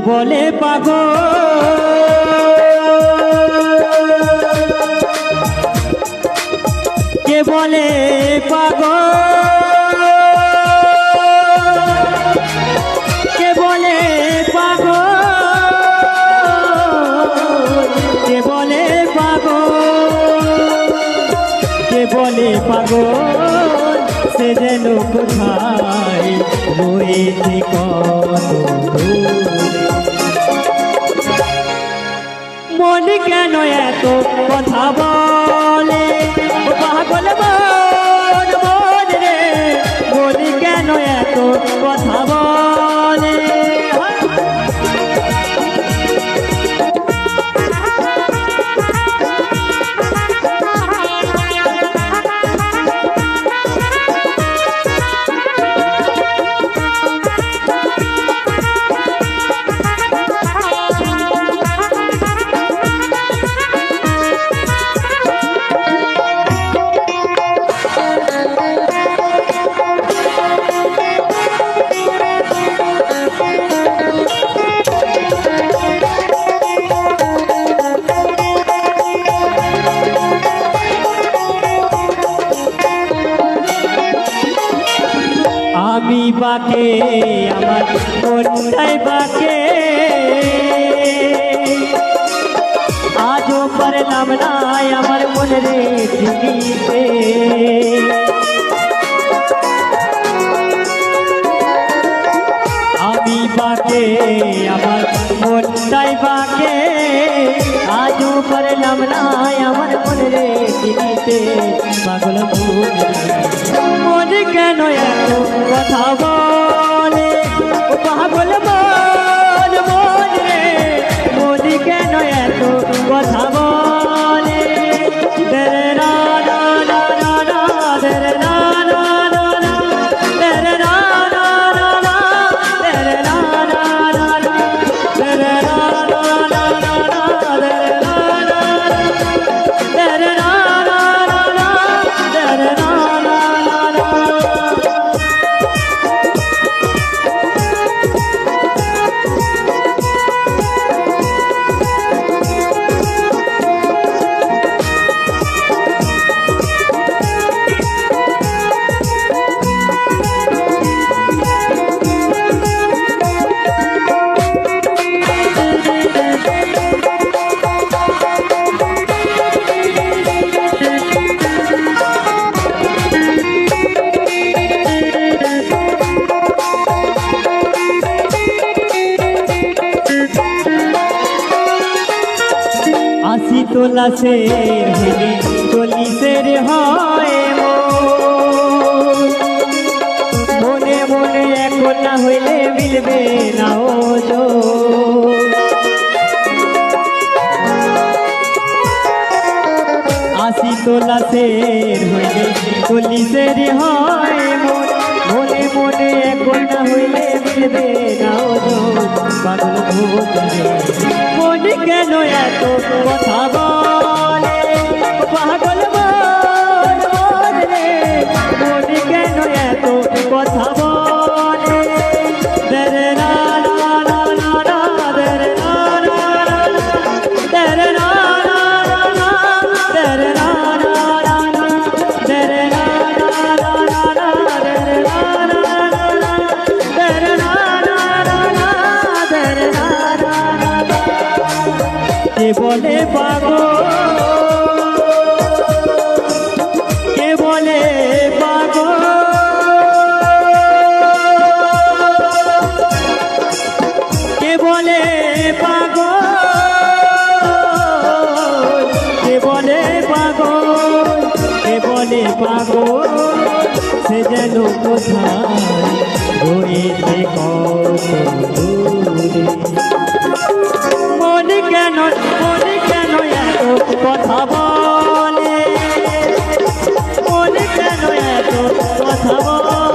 বলে পাগল। কে বলে পাগল? কে বলে পাগল? কে বলে পাগল? কে বলে পাগল? সে যেন কোথায়? মন কেন এত কথা বলে? বাকে আমার মনটাই বাকে। আজও পারলাম না আমার মনে রে পারলাম না আমার মনে রে চিনিতে পাগল মন কেন কথা বলে? পাগল মন আশি তোলা সে হইলে চল্লিশের হয় মন। মনে এখন না হইলে মিলবে না ও আশি তোলা সের হইলে চল্লিশের হয় মন। মনে এখন না হইলে মিলবে না ও পাগল ভোগে কেন এত বলে পাগল, কে বলে পাগল, কে বলে পাগল, সে যেন কথা বলে? মন কেন এত কথা বলে?